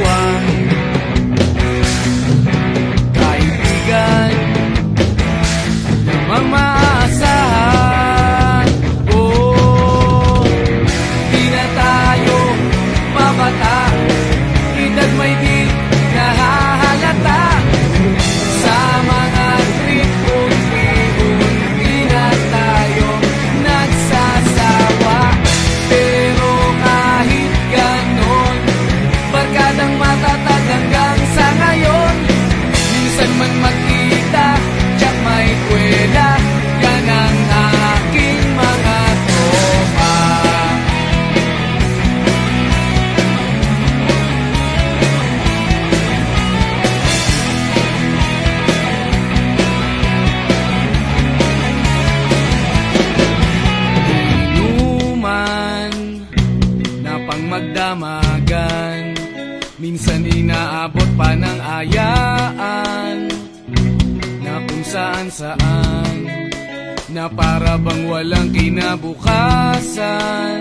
one. Magdamagan. Minsan inaabot pa ng ayaan Na kung saan saan Na para bang walang kinabukasan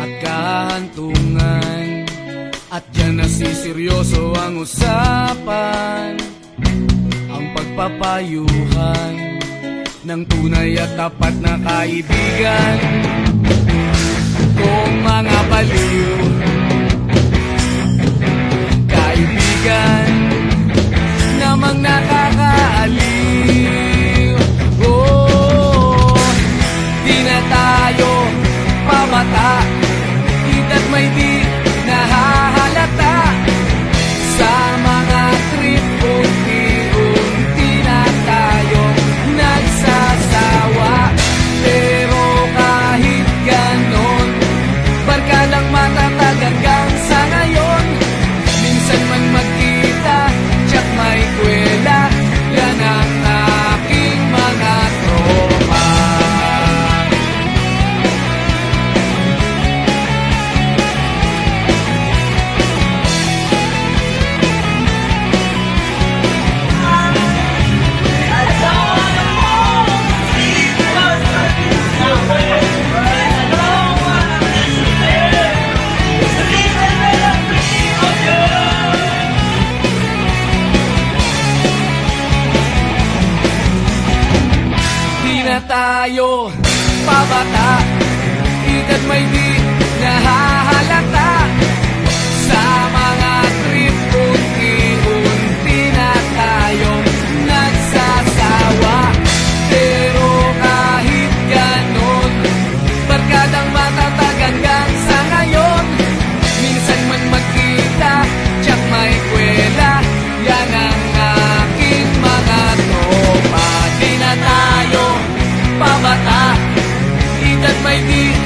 At kahantungan. At dyan nasiseryoso ang usapan Ang pagpapayuhan Ng tunay at tapat na kaibigan tayo pabata. Edad may di 爱你。